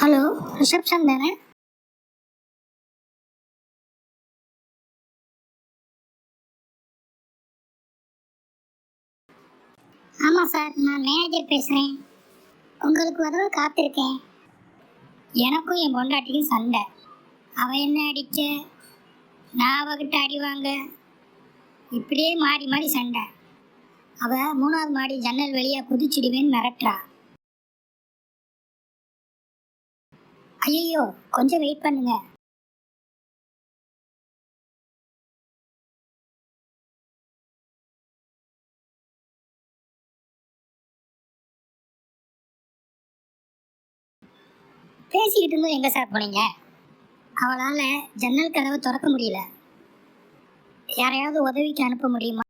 Hello reception தானே? ஆமாம் sir நான் மேனேஜர் பேசுகிறேன் உங்களுக்கு உதவ காத்திருக்கேன். எனக்கும் என் பொண்டாட்டிக்கும் சண்டை. அவள் என்ன அடிச்ச? நான் அவகிட்ட அடி வாங்க. இப்படியே மாறி மாறி சண்டை. அவள் மூணாவது மாடி ஜன்னல் வழியாக குதிச்சிடுவேன்னு மிரட்டுறா. ஐயோ கொஞ்சம் வெயிட் பண்ணுங்க. பேசிக்கிட்டு இருந்தோம் எங்க சார் போனீங்க? அவளால ஜன்னல் கதவை திறக்க முடியல. யாரையாவது உதவிக்கு அனுப்ப முடியுமா?